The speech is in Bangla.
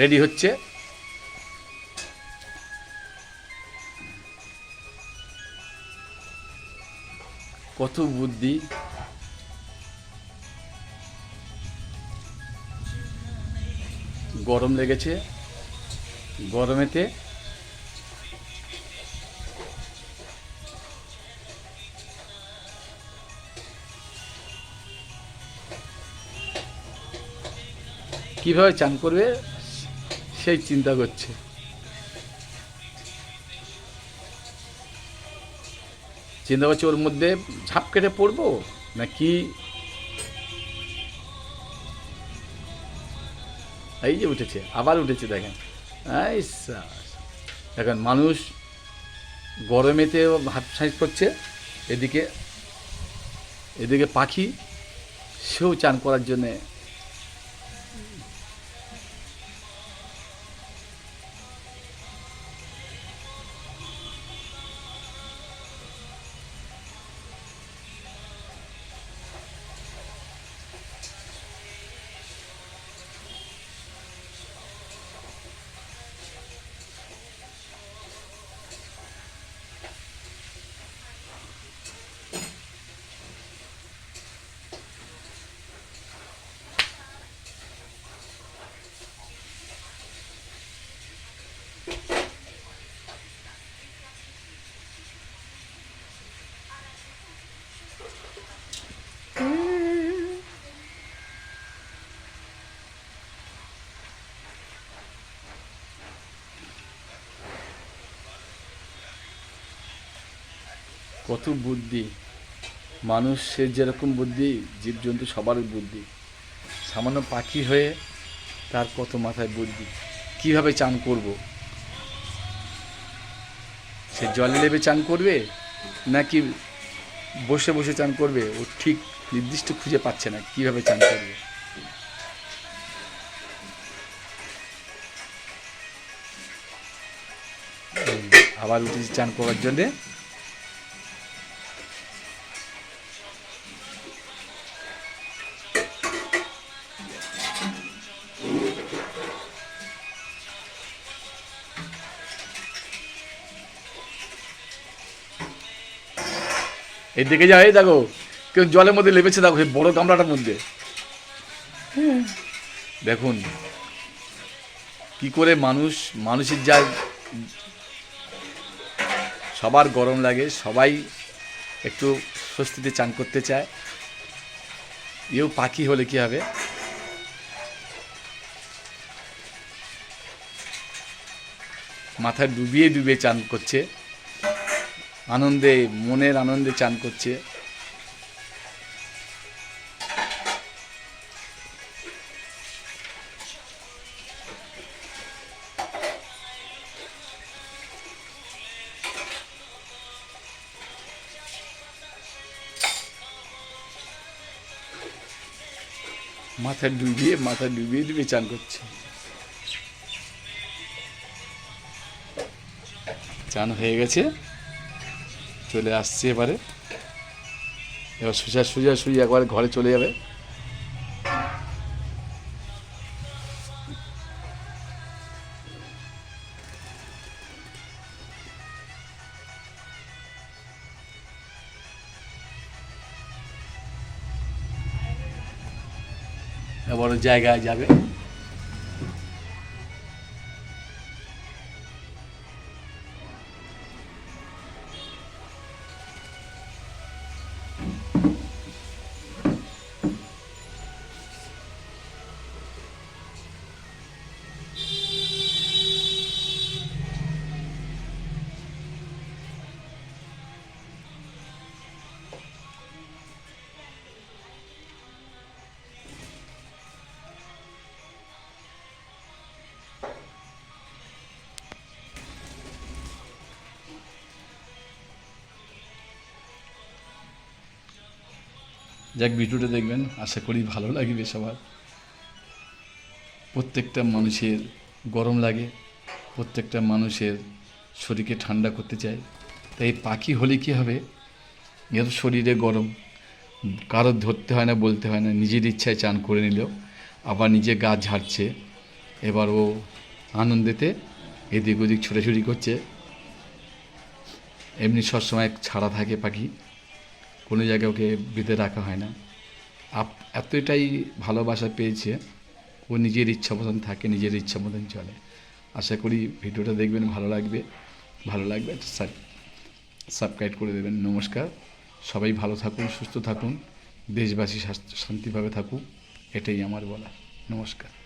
রেডি হচ্ছে? কত বুদ্ধি? গরম লেগেছে। গরমেতে কীভাবে চান করবে? সেই চিন্তা করছে। চিন্তা করছে ওর মধ্যে ঝাঁপ কেটে পড়ব? না কি এই যে উঠেছে, আবার উঠেছে দেখেন। দেখেন, মানুষ গরমেতে হাত সাইজ করছে, এদিকে এদিকে পাখি সেও চান করার জন্যে কত বুদ্ধি? মানুষের যেরকম বুদ্ধি, জীবজন্তু সবারই বুদ্ধি। সামান্য পাখি হয়ে তার কত মাথায় বুদ্ধি? কীভাবে চান করব? সে জলে নেবে চান করবে, নাকি বসে বসে চান করবে? ও ঠিক নির্দিষ্ট খুঁজে পাচ্ছে না কীভাবে চান করবে। আবার উঠেছি চান করার জন্যে। এদিকে যাও এই দেখো কেউ জলের মধ্যে লেপেছে দেখো সেই বড় গামলাটার মধ্যে। দেখুন কি করে মানুষ মানুষের যা সবার গরম লাগে সবাই একটু স্বস্তিতে চান করতে চায়। এও পাখি হলে কি হবে? মাথায় ডুবিয়ে ডুবিয়ে চান করছে। আনন্দে, মনের আনন্দে চান করছে। মাথা ডুবিয়ে মাথা ডুবিয়ে ডুবিয়ে চান করছে। চান হয়ে গেছে। চলে আসছে এবারে। এবার সোজা সোজা সুজি একবারে ঘরে চলে যাবে। জায়গায় যাবে। যাক, ভিডিওটা দেখবেন। আশা করি ভালো লাগবে সবার। প্রত্যেকটা মানুষের গরম লাগে, প্রত্যেকটা মানুষের শরীরকে ঠান্ডা করতে চায়। তাই পাখি হলে কী হবে? এর শরীরে গরম। কারোর ধরতে হয় না, বলতে হয় না। নিজের ইচ্ছায় চান করে নিলেও। আবার নিজে গা ঝাড়ছে। এবার ও আনন্দেতে এদিক ওদিক ছোটাছুটি করছে। এমনি সবসময় ছাড়া থাকে পাখি। কোনো জায়গায় ওকে বেঁধে রাখা হয় না। আপ, এতটাই ভালোবাসা পেয়েছে, ও নিজের ইচ্ছা মতন থাকে, নিজের ইচ্ছা মতন চলে। আশা করি ভিডিওটা দেখবেন, ভালো লাগবে। ভালো লাগবে সাবস্ক্রাইব করে দেবেন। নমস্কার। সবাই ভালো থাকুন, সুস্থ থাকুন। দেশবাসী শান্তিভাবে থাকুক। এটাই আমার বলা নমস্কার।